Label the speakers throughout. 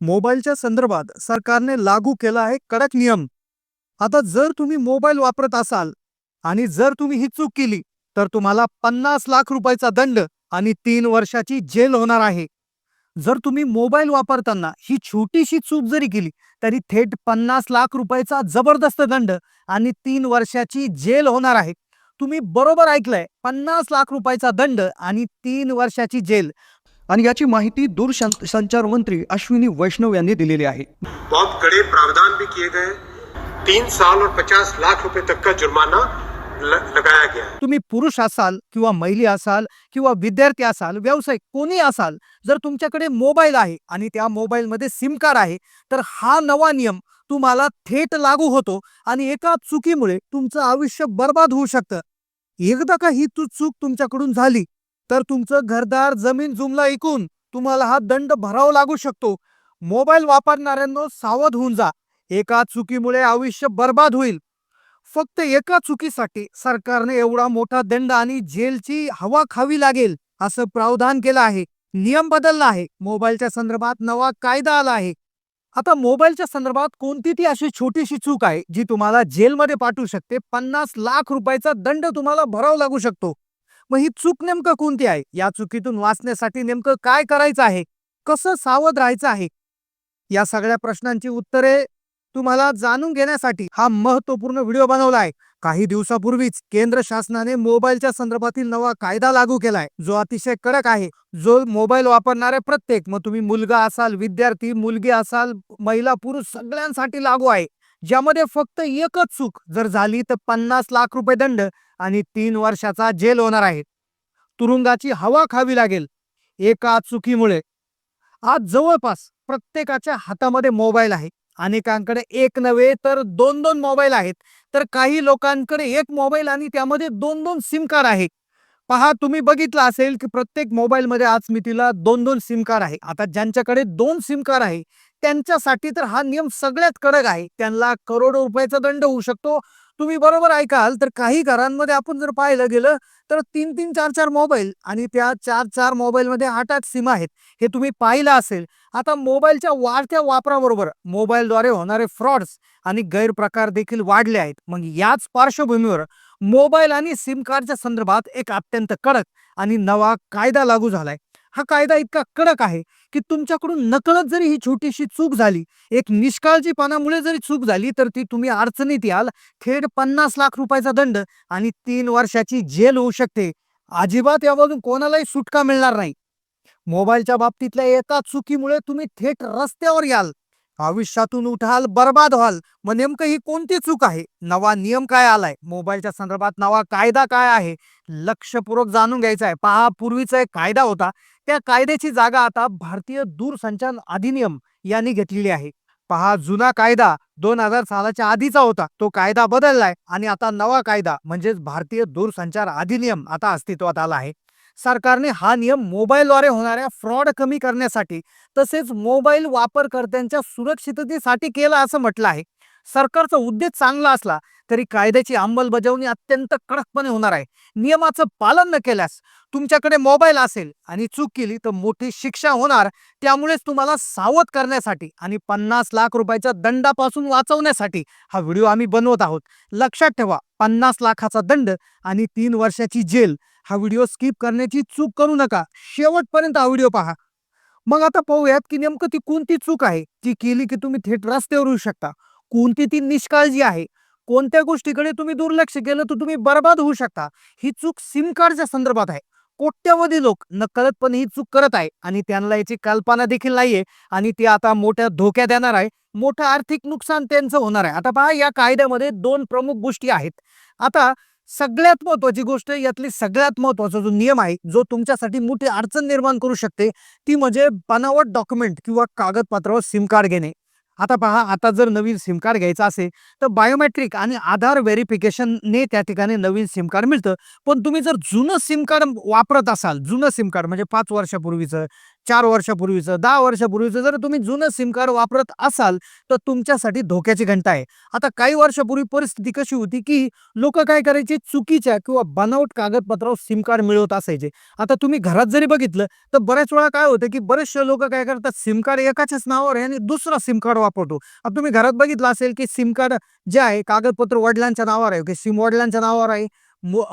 Speaker 1: मोबाईलच्या संदर्भात सरकारने लागू केला आहे कडक नियम. आता जर तुम्ही मोबाईल वापरत असाल आणि जर तुम्ही ही चूक केली तर तुम्हाला पन्नास लाख रुपयाचा दंड आणि तीन वर्षाची जेल होणार आहे. जर तुम्ही मोबाईल वापरताना ही छोटीशी चूक जरी केली तरी थेट पन्नास लाख रुपयाचा जबरदस्त दंड आणि तीन वर्षाची जेल होणार आहे. तुम्ही बरोबर ऐकलंय पन्नास लाख रुपयाचा दंड आणि तीन वर्षाची जेल. आणि याची माहिती दूरसंचार मंत्री अश्विनी वैष्णव यांनी दिलेली आहे.
Speaker 2: बहुत कड़े प्रावधान भी किए गए। तीन साल और पचास लाख रुपए तक का जुर्माना लगाया गया
Speaker 1: तुम्ही पुरुष असाल किंवा महिला असाल किंवा विद्यार्थी असाल व्यावसायिक कोणी असाल जर तुमच्याकडे मोबाईल आहे आणि त्या मोबाईलमध्ये सिम कार्ड आहे तर हा नवा नियम तुम्हाला थेट लागू होतो आणि एका चुकीमुळे तुमचं आयुष्य बर्बाद होऊ शकतं. एकदा का ही तू चूक तुमच्याकडून झाली तर तुमचं घरदार जमीन जुमला ऐकून तुम्हाला हा दंड भरावा लागू शकतो. मोबाईल वापरणाऱ्यांनो सावध होऊन जा. एका चुकीमुळे आयुष्य बर्बाद होईल. फक्त एका चुकीसाठी सरकारने एवढा मोठा दंड आणि जेलची हवा खावी लागेल असं प्रावधान केलं आहे. नियम बदलला आहे. मोबाईलच्या संदर्भात नवा कायदा आला आहे. आता मोबाईलच्या संदर्भात कोणती ती अशी छोटीशी चूक आहे जी तुम्हाला जेलमध्ये पाठवू शकते. पन्नास लाख रुपयाचा दंड तुम्हाला भरावा लागू शकतो. मग ही चूक नेमकं कोणती आहे? या चुकीतून वाचण्यासाठी नेमकं काय करायचं आहे? कसं सावध राहायचं आहे? या सगळ्या प्रश्नांची उत्तरे तुम्हाला जाणून घेण्यासाठी हा महत्त्वपूर्ण व्हिडिओ बनवला आहे. काही दिवसापूर्वीच केंद्र शासनाने मोबाईलच्या संदर्भातील नवा कायदा लागू केलाय. जो अतिशय कडक आहे. जो मोबाईल वापरणारे प्रत्येक मग तुम्ही मुलगा असाल विद्यार्थी मुलगी असाल महिला पुरुष सगळ्यांसाठी लागू आहे. ज्यामध्ये फक्त एकच चूक जर झाली तर पन्नास लाख रुपये दंड आणि तीन वर्षाचा जेल होणार आहे. तुरुंगाची हवा खावी लागेल एका चुकीमुळे. आज जवळपास प्रत्येकाच्या हातामध्ये मोबाईल आहे. अनेकांकडे एक नव्हे तर दोन दोन मोबाईल आहेत. तर काही लोकांकडे एक मोबाईल आणि त्यामध्ये दोन दोन सिम कार्ड आहे. पहा तुम्ही बघितलं असेल की प्रत्येक मोबाईलमध्ये आज मी तिला दोन दोन सिम कार्ड आहे. आता ज्यांच्याकडे दोन सिम कार्ड आहे त्यांच्यासाठी तर हा नियम सगळ्यात कडक आहे. त्यांना करोडो रुपयाचा दंड होऊ शकतो. तुम्ही बरोबर ऐकाल तर काही घरांमध्ये आपण जर पाहिलं गेलं तर तीन तीन चार चार मोबाईल आणि त्या चार चार मोबाईलमध्ये आठ आठ सिम आहेत. हे तुम्ही पाहिलं असेल. आता मोबाईलच्या वाढत्या वापराबरोबर मोबाईलद्वारे होणारे फ्रॉड्स आणि गैरप्रकार देखील वाढले आहेत. मग याच पार्श्वभूमीवर मोबाईल आणि सिम कार्डच्या संदर्भात एक अत्यंत कडक आणि नवा कायदा लागू झालाय. हा कायदा इतका कडक आहे की तुमच्याकडून नकळत जरी ही छोटीशी चूक झाली एक निष्काळजीपणामुळे जरी चूक झाली तर ती तुम्ही अडचणीत याल. थेट पन्नास लाख रुपयाचा दंड आणि तीन वर्षाची जेल होऊ शकते. अजिबात यामधून कोणालाही सुटका मिळणार नाही. मोबाईलच्या बाबतीतल्या एका चुकीमुळे तुम्ही थेट रस्त्यावर याल. आयुष्यातून उठाल बर्बाद व्हाल. मग नेमकं ही कोणती चूक आहे? नवा नियम काय आलाय? मोबाईलच्या संदर्भात नवा कायदा काय आहे? लक्षपूर्वक जाणून घ्यायचा आहे. पहा पूर्वीचा एक कायदा होता. त्या कायद्याची जागा आता भारतीय दूरसंचार अधिनियम यांनी घेतलेली आहे. पहा जुना कायदा दोन हजार सालाच्या आधीचा होता. तो कायदा बदललाय आणि आता नवा कायदा म्हणजेच भारतीय दूरसंचार अधिनियम आता अस्तित्वात आला आहे. सरकारने हा नियम मोबाईलद्वारे होणाऱ्या फ्रॉड कमी करण्यासाठी तसेच मोबाईल वापरकर्त्यांच्या सुरक्षिततेसाठी केला असं म्हटलं आहे. सरकारचा उद्देश चांगला असला तरी कायद्याची अंमलबजावणी अत्यंत कडकपणे होणार आहे. नियमाचं पालन न केल्यास तुमच्याकडे मोबाईल असेल आणि चूक केली तर मोठी शिक्षा होणार. त्यामुळेच तुम्हाला सावध करण्यासाठी आणि पन्नास लाख रुपयाच्या दंडापासून वाचवण्यासाठी हा व्हिडिओ आम्ही बनवत आहोत. लक्षात ठेवा पन्नास लाखाचा दंड आणि तीन वर्षाची जेल. हा व्हिडिओ स्किप करण्याची चूक करू नका. शेवटपर्यंत हा व्हिडिओ पहा. मग आता पाहूयात की नेमकं ती कोणती चूक आहे? ती केली की तुम्ही थेट रस्त्यावर येऊ शकता. कोणती ती निष्काळजी आहे? कोणत्या गोष्टीकडे तुम्ही दुर्लक्ष केलं तर तुम्ही बर्बाद होऊ शकता. ही चूक सिम कार्डच्या संदर्भात आहे. कोट्यावधी लोक नकळतपणे ही चूक करत आहे आणि त्यांना याची कल्पना देखील नाहीये आणि ते आता मोठ्या धोक्यात येणार आहे. मोठं आर्थिक नुकसान त्यांचं होणार आहे. आता पहा या कायद्यामध्ये दोन प्रमुख गोष्टी आहेत. आता सगळ्यात महत्वाची गोष्ट यातली सगळ्यात महत्त्वाचा जो नियम आहे जो तुमच्यासाठी मोठी अडचण निर्माण करू शकते ती म्हणजे बनावट डॉक्युमेंट किंवा कागदपत्रावर सिम कार्ड घेणे. आता पहा आता जर नवीन सिम कार्ड घ्यायचं असेल तर बायोमेट्रिक आणि आधार व्हेरिफिकेशनने त्या ठिकाणी नवीन सिम कार्ड मिळतं. पण तुम्ही जर जुनं सिम कार्ड वापरत असाल जुनं सिम कार्ड म्हणजे पाच वर्षापूर्वीचं चार वर्षापूर्वीचं दहा वर्षापूर्वीचं जर तुम्ही जुनं सिम कार्ड वापरत असाल तर तुमच्यासाठी धोक्याची घंटा आहे. आता काही वर्षापूर्वी परिस्थिती कशी होती की लोक काय करायचे? चुकीच्या किंवा बनावट कागदपत्रावर सिम कार्ड मिळवत असायचे. आता तुम्ही घरात जरी बघितलं तर बऱ्याच वेळा काय होतं की बरेचसे लोक काय करतात? सिम कार्ड एकाच्याच नावावर आहे आणि दुसरा सिम कार्ड वापरतो. आता तुम्ही घरात बघितलं असेल की सिम कार्ड जे आहे कागदपत्र वडिलांच्या नावावर आहे. की सिम वडिलांच्या नावावर आहे.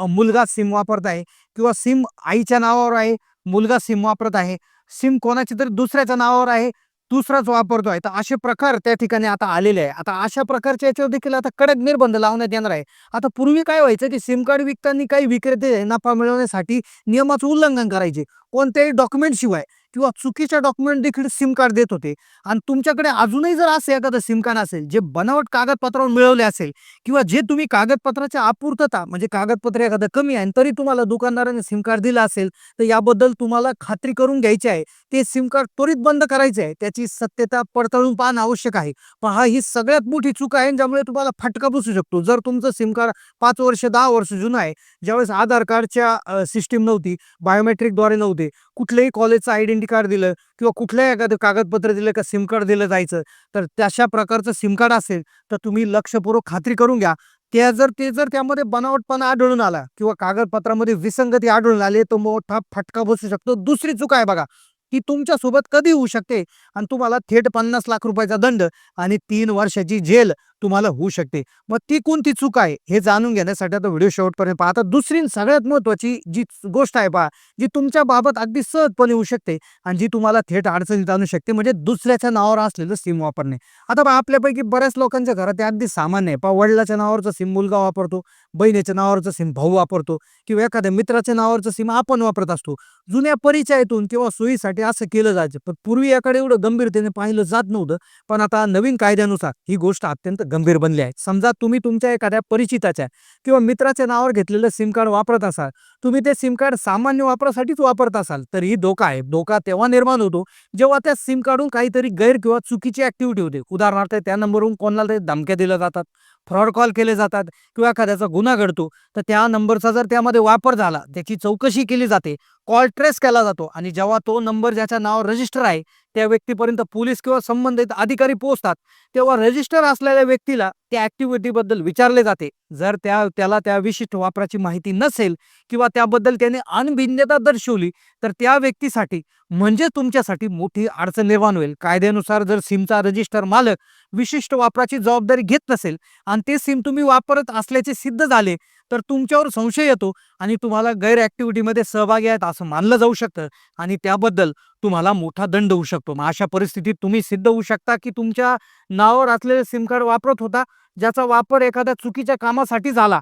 Speaker 1: मुलगा सिम वापरत आहे. किंवा सिम आईच्या नावावर आहे. मुलगा सिम वापरत आहे. सिम कोणाची तरी दुसऱ्याच्या नावावर आहे दुसराच वापरतो आहे. तर असे प्रकार त्या ठिकाणी आता आलेले आहे. आता अशा प्रकारच्या याच्यावर देखील आता कडक निर्बंध लावण्यात येणार आहे. आता पूर्वी काय व्हायचं की सिम कार्ड विकताना काही विक्रेते नफा मिळवण्यासाठी नियमाचं उल्लंघन करायचे. कोणत्याही डॉक्युमेंट शिवाय किंवा चुकीच्या डॉक्युमेंट देखील सिम कार्ड देत होते. आणि तुमच्याकडे अजूनही जर असं एखादं सिम कार्ड असेल जे बनावट कागदपत्रावर मिळवले असेल किंवा जे तुम्ही कागदपत्राच्या अपूर्तता म्हणजे कागदपत्र एखादं कमी आहे आणि तरी तुम्हाला दुकानदाराने सिम कार्ड दिलं असेल तर याबद्दल तुम्हाला खात्री करून घ्यायची आहे. ते सिम कार्ड त्वरित बंद करायचे आहे. त्याची सत्यता पडताळून पाहणं आवश्यक आहे. पण हा ही सगळ्यात मोठी चूक आहे ज्यामुळे तुम्हाला फटका बसू शकतो. जर तुमचं सिम कार्ड पाच वर्ष दहा वर्ष जुनं आहे ज्यावेळेस आधार कार्डच्या सिस्टीम नव्हती बायोमेट्रिकद्वारे नव्हते कुठल्याही कॉलेजचं आयडेंटी कार्ड दिलं किंवा कुठल्याही एखादं कागदपत्र दिलं का सिम कार्ड दिलं जायचं तर तशा प्रकारचं सिम कार्ड असेल तर तुम्ही लक्षपूर्वक खात्री करून घ्या. त्या जर ते जर त्यामध्ये बनावटपणा आढळून आला किंवा कागदपत्रामध्ये विसंगती आढळून आली तो मोठा फटका बसू शकतो. दुसरी चूक आहे बघा की तुमच्यासोबत कधी होऊ शकते आणि तुम्हाला थेट पन्नास लाख रुपयाचा दंड आणि तीन वर्षाची जेल तुम्हाला होऊ शकते. मग ती कोणती चूक आहे हे जाणून घेण्यासाठी आता व्हिडिओ शेवटपर्यंत पहा. आता दुसरी सगळ्यात महत्वाची जी गोष्ट आहे पहा जी तुमच्या बाबत अगदी सहजपणे होऊ शकते आणि जी तुम्हाला थेट अडचणीत आणू शकते म्हणजे दुसऱ्याच्या नावावर असलेलं सिम वापरणे. आता पहा आपल्यापैकी बऱ्याच लोकांच्या घरात ते अगदी सामान्य आहे. पहा वडिलाच्या नावावरचं सिम मुलगा वापरतो बहिणीच्या नावावरचं सिम भाऊ वापरतो किंवा एखाद्या मित्राच्या नावावरचं सिम आपण वापरत असतो. जुन्या परिचयातून किंवा सोयीसाठी असं केलं जायचं. पण पूर्वी याकडे एवढं गंभीरतेने पाहिलं जात नव्हतं. पण आता नवीन कायद्यानुसार ही गोष्ट अत्यंत गंभीर बनले आहे समजा तुम्ही तुमच्या एखाद्या परिचिताच्या किंवा मित्राच्या नावावर घेतलेलं सिम कार्ड वापरत असाल तुम्ही ते सिम कार्ड सामान्य वापरासाठीच वापरत असाल तर ही धोका आहे. धोका तेव्हा निर्माण होतो जेव्हा त्या सिम कार्डून काहीतरी गैर किंवा चुकीची ऍक्टिव्हिटी होते. उदाहरणार्थ त्या नंबरवरून कोणाला तरी धमक्या दिल्या जातात फ्रॉड कॉल केले जातात किंवा एखाद्याचा गुन्हा घडतो तर त्या नंबरचा जर त्यामध्ये वापर झाला त्याची चौकशी केली जाते कॉल ट्रेस केला जातो आणि जेव्हा तो नंबर ज्याच्या नावावर रजिस्टर आहे त्या व्यक्तीपर्यंत पोलीस किंवा संबंधित अधिकारी पोहोचतात तेव्हा रजिस्टर असलेल्या व्यक्तीला त्या ऍक्टिव्हिटीबद्दल विचारले जाते. जर त्या त्याला त्या विशिष्ट वापराची माहिती नसेल किंवा त्याबद्दल त्याने अनभिन्नता दर्शवली तर त्या व्यक्तीसाठी म्हणजे तुमच्यासाठी मोठी अडचण निर्माण होईल. कायद्यानुसार जर सिमचा रजिस्टर मालक विशिष्ट वापराची जबाबदारी घेत नसेल आणि ते सिम तुम्ही वापरत असल्याचे सिद्ध झाले तर तुमच्यावर संशय येतो आणि तुम्हाला गैर ॲक्टिव्हिटीमध्ये सहभागी आहेत असं मानलं जाऊ शकतं आणि त्याबद्दल तुम्हाला मोठा दंड होऊ शकतो. मग अशा परिस्थितीत तुम्ही सिद्ध होऊ शकता की तुमच्या नावावर असलेले सिम कार्ड वापरत होता ज्याचा वापर एखाद्या चुकीच्या कामासाठी झाला.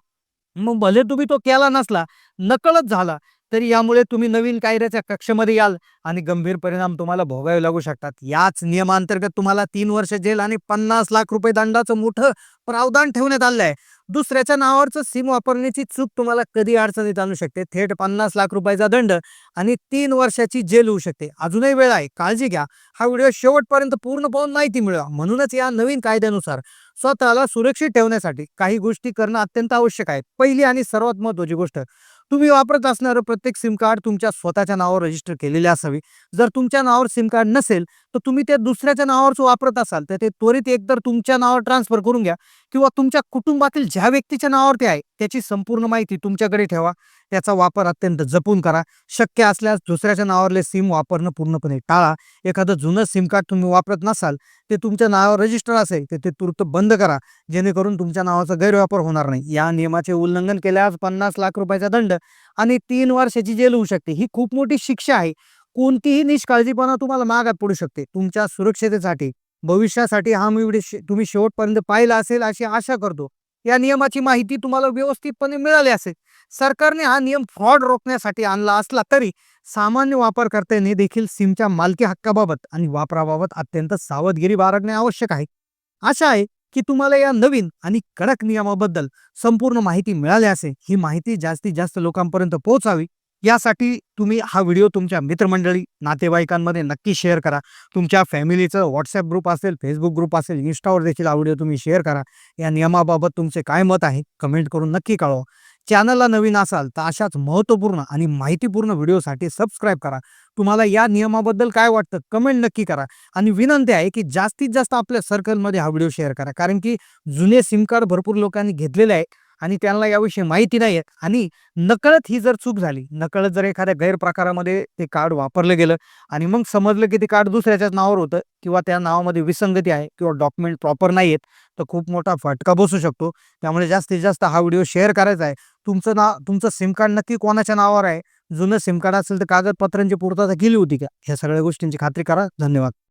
Speaker 1: मग भले तुम्ही तो केला नसला नकळत झाला तरी यामुळे तुम्ही नवीन कायद्याच्या कक्षेमध्ये याल आणि गंभीर परिणाम तुम्हाला भोगावे लागू शकतात. याच नियमांतर्गत तुम्हाला तीन वर्ष जेल आणि पन्नास लाख रुपये दंडाचं मोठं प्रावधान ठेवण्यात आलं आहे दुसऱ्याच्या नावावरचं सिम वापरण्याची चूक तुम्हाला कधी अडचणीत आणू शकते? थेट पन्नास लाख रुपयाचा दंड आणि तीन वर्षाची जेल होऊ शकते. अजूनही वेळ आहे. काळजी घ्या. हा व्हिडिओ शेवटपर्यंत पूर्ण पाहून माहिती मिळवा. म्हणूनच या नवीन कायद्यानुसार स्वतःला सुरक्षित ठेवण्यासाठी काही गोष्टी करणं अत्यंत आवश्यक आहे. पहिली आणि सर्वात महत्वाची गोष्ट तुम्ही वापरत असणारं प्रत्येक सिम कार्ड तुमच्या स्वतःच्या नावावर रजिस्टर केलेले असावे. जर तुमच्या नावावर सिम कार्ड नसेल तर तुम्ही त्या दुसऱ्याच्या नावावरच वापरत असाल तर ते त्वरित एकतर तुमच्या नावावर ट्रान्सफर करून घ्या किंवा तुमच्या कुटुंबातील ज्या व्यक्तीच्या नावावर ते आहे त्याची संपूर्ण माहिती तुमच्याकडे ठेवा. त्याचा वापर अत्यंत जपून करा. शक्य असल्यास दुसऱ्याच्या नावावरले सिम वापरणं पूर्णपणे टाळा. एखादं जुनं सिम कार्ड तुम्ही वापरत नसाल ते तुमच्या नावावर रजिस्टर असेल तर ते तुर्त बंद करा. जेणेकरून तुमच्या नावाचा गैरवापर होणार नाही. या नियमाचे उल्लंघन केल्यास पन्नास लाख रुपयाचा दंड आणि तीन वर्षाची जेल होऊ शकते. ही खूप मोठी शिक्षा आहे. कोणतीही निष्काळजीपणा तुम्हाला मागात पडू शकते. तुमच्या सुरक्षेतेसाठी भविष्यासाठी हा मी व्हिडिओ तुम्ही शेवटपर्यंत पाहिला असेल अशी आशा करतो. या नियमाची माहिती तुम्हाला व्यवस्थितपणे मिळाली असेल. सरकारने हा नियम फ्रॉड रोखण्यासाठी आणला असला तरी सामान्य वापरकर्त्यांनी देखील सिमच्या मालकी हक्काबाबत आणि वापराबाबत अत्यंत सावधगिरी बाळगणे आवश्यक आहे. आशा आहे की तुम्हाला या नवीन आणि कडक नियमाबद्दल संपूर्ण माहिती मिळाली असेल. ही माहिती जास्तीत जास्त लोकांपर्यंत पोहोचावी. यासाठी तुम्ही हा व्हिडिओ तुमच्या मित्रमंडळी नातेवाईकांमध्ये नक्की शेअर करा. तुमच्या फॅमिलीचं व्हॉट्सअप ग्रुप असेल फेसबुक ग्रुप असेल इन्स्टावर देखील हा व्हिडिओ तुम्ही शेअर करा. या नियमाबाबत तुमचे काय मत आहे कमेंट करून नक्की कळवा. चॅनलला नवीन असाल तर अशाच महत्त्वपूर्ण आणि माहितीपूर्ण व्हिडिओसाठी सबस्क्राईब करा. तुम्हाला या नियमाबद्दल काय वाटतं कमेंट नक्की करा. आणि विनंती आहे की जास्तीत जास्त आपल्या सर्कलमध्ये हा व्हिडिओ शेअर करा. कारण की जुने सिम कार्ड भरपूर लोकांनी घेतलेले आहे आणि त्यांना याविषयी माहिती नाही आहे आणि नकळत ही जर चूक झाली नकळत जर एखाद्या गैरप्रकारामध्ये ते कार्ड वापरलं गेलं आणि मग समजलं की ते कार्ड दुसऱ्याच्याच नावावर होतं किंवा त्या नावामध्ये विसंगती आहे किंवा डॉक्युमेंट प्रॉपर नाही आहेत तर खूप मोठा फटका बसू शकतो. त्यामुळे जास्तीत जास्त हा व्हिडिओ शेअर करायचा आहे. तुमचं नाव तुमचं सिम कार्ड नक्की कोणाच्या नावावर आहे? जुनं सिम कार्ड असेल तर कागदपत्रांची पूर्तता केली होती का? ह्या सगळ्या गोष्टींची खात्री करा. धन्यवाद.